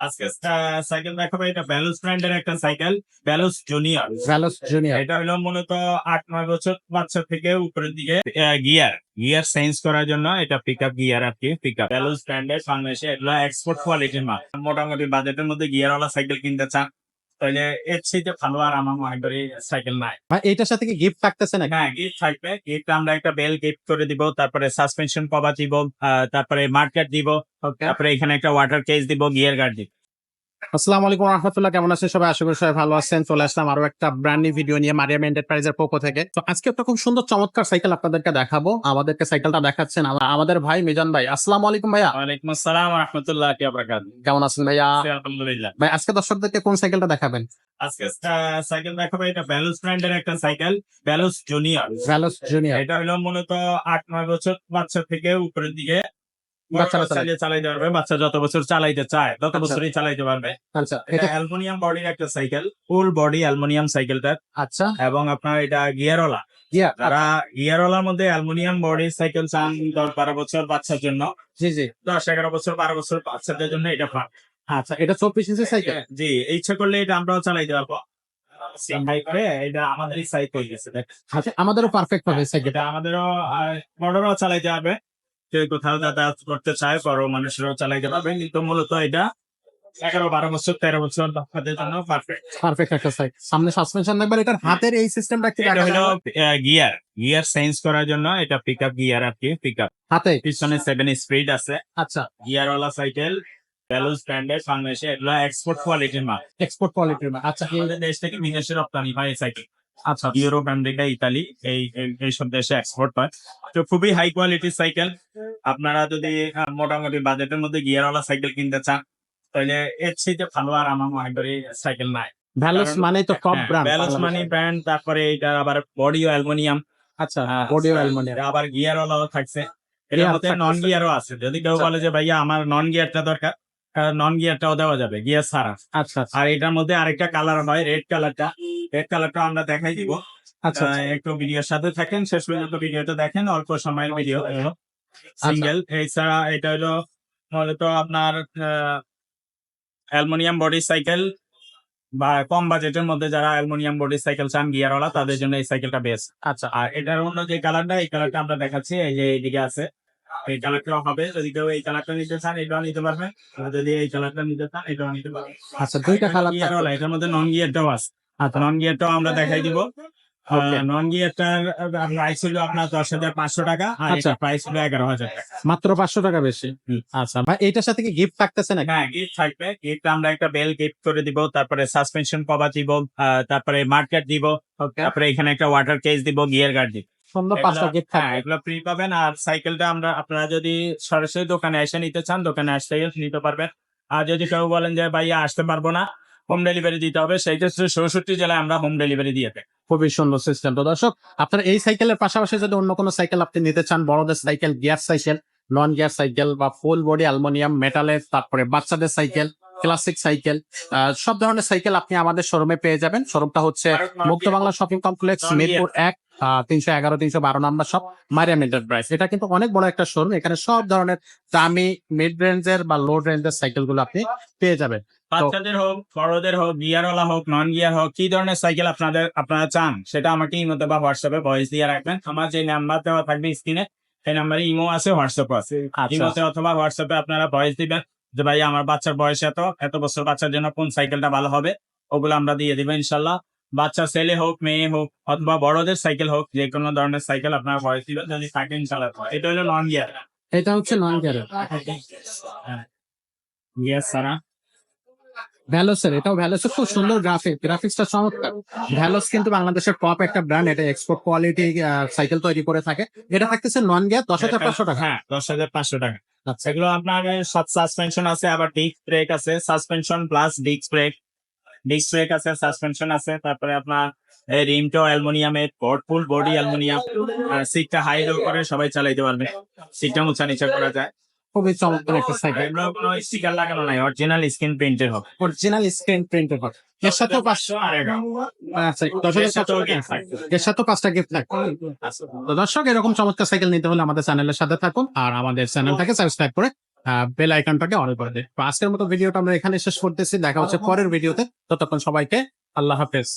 আজকে সাইকেল দেখাবো এটা ব্যালুস ব্র্যান্ডের একটা সাইকেল ব্যালুস জুনিয়র এটা হলো মূলত আট নয় বছর বাচ্চা থেকে উপরের দিকে গিয়ার গিয়ার চেঞ্জ করার জন্য এটা পিক আপ গিয়ার আর কি পিক আপ ব্যালুস ব্র্যান্ডের বাংলাদেশে এগুলো এক্সপোর্ট কোয়ালিটির মাল। মোটামুটি বাজেটের মধ্যে গিয়ারওয়ালা সাইকেল কিনতে চান। তাহলে এর চাইতে ভালো আর আমার মনে করি সাইকেল নাই। এটার সাথে কি গিফট থাকতেছে না হ্যাঁ গিফট থাকবে। গিফট আমরা একটা বেল গিফট করে দিব তারপরে সাসপেনশন কভার দিব তারপরে মার্কেট দিব তারপরে এখানে একটা ওয়াটার কেস দিব গিয়ার গার্ড দিব। আসসালামু আলাইকুম রহমতুল্লাহ কেমন আছেন সবাই? আশা করি সবাই ভালো আছেন। চলে আসলাম আরও একটা ব্র্যান্ড নিউ ভিডিও নিয়ে মারিয়াম এন্টারপ্রাইজের পক্ষ থেকে। তো আজকে একটা খুব সুন্দর চমৎকার সাইকেল আপনাদেরকে দেখাবো। আমাদেরকে সাইকেলটা দেখাচ্ছেন আমাদের ভাই মিজান ভাই। আসসালামু আলাইকুম ভাইয়া। ওয়ালাইকুম আসসালাম রহমতুল্লাহ কেমন আছেন ভাইয়া? আলহামদুলিল্লাহ। ভাই আজকে দর্শকদেরকে কোন সাইকেলটা দেখাবেন? আজকে সাইকেল দেখাবো এটা ব্যালুস ব্র্যান্ডের একটা cycle Veloce junior Veloce junior এটা হলো মূলত আট নয় বছর বাচ্চা থেকে উপরের দিকে বাচ্চারা চালিয়ে চালাইতে পারবে বাচ্চা যত বছর চালাইতে চায় তত আচ্ছা। বছরই চালাইতে পারবে। আচ্ছা এটা অ্যালুমিনিয়াম বডির একটা সাইকেল ফুল বডি অ্যালুমিনিয়াম সাইকেলটা। আচ্ছা। এবং আপনার এটা গিয়ারওয়ালা। যারা গিয়ারওয়ালার মধ্যে অ্যালুমিনিয়াম বডির সাইকেল চান দশ বারো বছর বাচ্চার জন্য জি জি। দশ এগারো বছর বারো বছর বাচ্চাদের জন্য এটা আচ্ছা এটা চব্বিশ ইঞ্চি সাইকেল? জি ইচ্ছা করলে এটা আমরাও চালাইতে পারব। করে এটা আমাদেরই হয়ে গেছে আচ্ছা আমাদেরও পারফেক্ট হবে সাইকেল আমাদেরও বড়রাও চালাইতে পারবে। কেউ কোথাও যাতায়াত করতে চায় বড় মানুষরাও চালাইতে পারবে কিন্তু মূলত এটা এগারো বারো বছর তেরো বছর বাচ্চাদের জন্য পারফেক্ট পারফেক্ট একটা সাইকেল সামনে সাসপেনশন দেখবেন এটার হাতের এই সিস্টেমটা কি এটা হলো গিয়ার গিয়ার চেঞ্জ করার জন্য এটা পিক আপ গিয়ার আর কি পিক আপ হাতে? পিছনে সেভেন স্পিড আছে। আচ্ছা। গিয়ার ওয়ালা সাইকেল ব্যালুস ব্র্যান্ডের বাংলাদেশে এগুলো এক্সপোর্ট কোয়ালিটির মাল। এক্সপোর্ট কোয়ালিটির আচ্ছা আমাদের দেশ থেকে বিদেশে রপ্তানি হয় এই সাইকেল আচ্ছা। ইউরোপ আমেরিকা ইতালি এই এই- এইসব দেশে এক্সপোর্ট হয়। তো খুবই হাই কোয়ালিটির সাইকেল আপনারা যদি মোটামুটি বাজেটের মধ্যে গিয়ারওয়ালা সাইকেল কিনতে চান তাহলে এর চাইতে ভালো আর আমার মনে করি সাইকেল নাই। ভ্যালোস কারণ- মানে তো top brand balance money brand তারপরে এটা আবার বডিও অ্যালুমিনিয়াম আচ্ছা বডিও অ্যালুমিনিয়াম আবার গিয়ারওয়ালাও থাকছে। এর মধ্যে নন গিয়ারও আছে। যদি কেউ আচ্ছা। বলে যে ভাইয়া আমার নন গিয়ারটা দরকার। নন গিয়ারটাও দেওয়া যাবে গিয়ার ছাড়া। আচ্ছা আচ্ছা। আর এটার মধ্যে আরেকটা কালার হয় রেড কালারটা রেড কালারটা আমরা দেখাই দিব। আচ্ছা একটু ভিডিওর সাথে থাকেন শেষ পর্যন্ত ভিডিওটা দেখেন অল্প সময়ের ভিডিও আচ্ছা। সিঙ্গেল এছাড়া এটা হলো মূলত আপনার অ্যালুমিনিয়াম বডি সাইকেল বা কম বাজেটের মধ্যে যারা অ্যালুমিনিয়াম বডি সাইকেল চান গিয়ারওয়ালা তাদের জন্য এই সাইকেলটা বেস্ট আচ্ছা। আর এটার অন্য যে কালারটা এই কালারটা আমরা দেখাচ্ছি এই যে এইদিকে আছে। এই কালারটাও হবে। যদি কেউ এই কালারটা নিতে চান এটাও নিতে পারবেন। আর যদি এই কালারটা নিতে চান এটাও নিতে পারবেন। আচ্ছা দুইটা কালার এটার মধ্যে নন গিয়ারটাও আছে। আচ্ছা নন গিয়ারটাও আমরা দেখাই দিব। নন গিয়ারটার প্রাইস হলো আপনার দশ হাজার পাঁচশো টাকা আর আচ্ছা। প্রাইস হলো এগারো হাজার মাত্র পাঁচশো টাকা বেশি। আচ্ছা ভাই এইটার সাথে কি গিফট থাকতেছে নাকি? হ্যাঁ গিফট থাকবে। গিফট আমরা একটা বেল গিফট করে দিব তারপরে সাসপেনশন কভার দিব তারপরে মার্কেট দিব তারপরে এখানে একটা ওয়াটার কেস দিব গিয়ার গার্ড দিব। সুন্দর পাঁচটা গিফট হ্যাঁ থাকবে। এগুলো ফ্রি পাবেন। আর সাইকেলটা আমরা আপনারা যদি সরাসরি দোকানে এসে নিতে চান দোকানে আসতে নিতে পারবেন। আর যদি কেউ বলেন যে ভাইয়া আসতে পারব না। হোম ডেলিভারি দিতে হবে। সেই ক্ষেত্রে চৌষট্টি জেলায় আমরা হোম ডেলিভারি দিয়ে থাকি খুবই সুন্দর সিস্টেম তো দর্শক আপনার এই সাইকেলের পাশাপাশি যদি অন্য কোনো সাইকেল আপনি নিতে চান বড়দের cycle gear cycle non gear cycle বা ফুল বডি অ্যালুমিনিয়াম মেটালের তারপরে বাচ্চাদের সাইকেল ক্লাসিক সাইকেল সব ধরনের সাইকেল আপনি আমাদের শোরুমে পেয়ে যাবেন। শোরুমটা হচ্ছে মুক্ত বাংলা শপিং কমপ্লেক্স. মিরপুর এক। তিনশো এগারো তিনশো বারো নাম্বার সব মারিয়াম এন্টারপ্রাইজ এটা কিন্তু অনেক বড় একটা শোরুম এখানে সব ধরনের দামি মিড রেঞ্জের বা লো রেঞ্জের সাইকেলগুলো আপনি পেয়ে যাবেন। বাচ্চাদের হোক বড়দের হোক গিয়ারওয়ালা হোক নন গিয়ার হোক কি ধরনের সাইকেল আপনাদের আপনারা চান সেটা আমাকে ইমোতে বা হোয়াটসঅ্যাপে ভয়েস দিয়ে রাখবেন। আমার যে নাম্বার দেওয়া থাকবে স্ক্রিনে সেই নাম্বারে ইমো আছে হোয়াটসঅ্যাপ আছে। আচ্ছা। ইমোতে অথবা হোয়াটসঅ্যাপে আপনারা ভয়েস দিবেন যে ভাই আমার বাচ্চার বয়স এত এত বছর বাচ্চার জন্য কোন সাইকেলটা ভালো হবে? ওগুলো আমরা দিয়ে দিব ইনশাল্লাহ। বাচ্চা ছেলে হোক মেয়ে হোক অথবা বড়দের সাইকেল হোক যে কোনো ধরনের সাইকেল আপনারা দিবেন যদি থাকে ইনশাল্লাহ এটা হলো নন গিয়ার এটা হচ্ছে নন গিয়ারের গিয়ার ছাড়া। ভ্যালোসের এটাও ভ্যালোসের খুব সুন্দর গ্রাফিক গ্রাফিক্সটা চমৎকার। ভ্যালোস কিন্তু বাংলাদেশের টপ একটা ব্র্যান্ড এটা এক্সপোর্ট কোয়ালিটি সাইকেল তৈরি করে থাকে। এটা থাকতেছে নন গিয়ার দশ হাজার পাঁচশো টাকা। হ্যাঁ দশ হাজার পাঁচশো টাকা। এগুলো আপনার সাসপেনশন আছে আবার ডিস্ক ব্রেক আছে। Suspension plus disc brake disc brake আছে সাসপেনশন আছে তারপরে আপনার রিমটো অ্যালুমিনিয়ামের বড ফুল বডি অ্যালুমিনিয়াম। সিটটা হাই লো করে সবাই চালাইতে পারবে। সিটটা উঁচা নিচা করা যায়। খুবই চমৎকার একটা সাইকেল কোনো স্টিকার লাগানো নাই অরিজিনাল স্ক্রিন প্রিন্টের হবে। অরিজিনাল স্ক্রিন প্রিন্টের হবে। এর পাঁচশো আচ্ছা, এর সাথেও পাঁচটা গিফট থাকবে। দর্শক এরকম চমৎকার সাইকেল নিতে হলে আমাদের চ্যানেলের সাথে থাকুন। আর আমাদের চ্যানেলটাকে সাবস্ক্রাইব করে বেল আইকনটাকে অন করে দেয় আজকের মতো ভিডিওটা আমরা এখানে শেষ করতেছি। দেখা হচ্ছে পরের ভিডিওতে ততক্ষণ সবাইকে আল্লাহ হাফেজ।